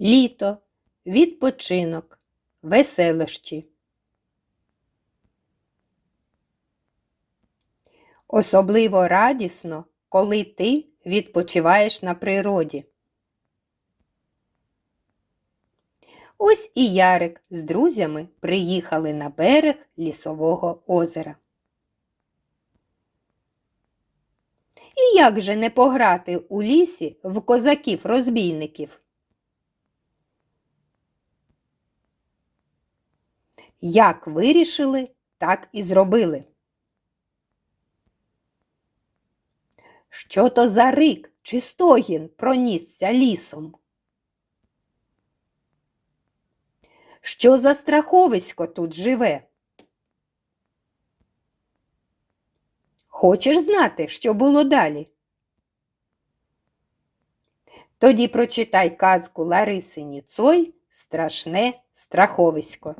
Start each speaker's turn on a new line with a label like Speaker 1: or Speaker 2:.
Speaker 1: літо, відпочинок, веселощі. Особливо радісно, коли ти відпочиваєш на природі. Ось і Ярик з друзями приїхали на берег лісового озера. І як же не пограти у лісі в козаків-розбійників? Як вирішили, так і зробили. Що то за рик чи стогін пронісся лісом? Що за страховисько тут живе? Хочеш знати, що було далі? Тоді прочитай казку Лариси Ніцой Страшне страховисько.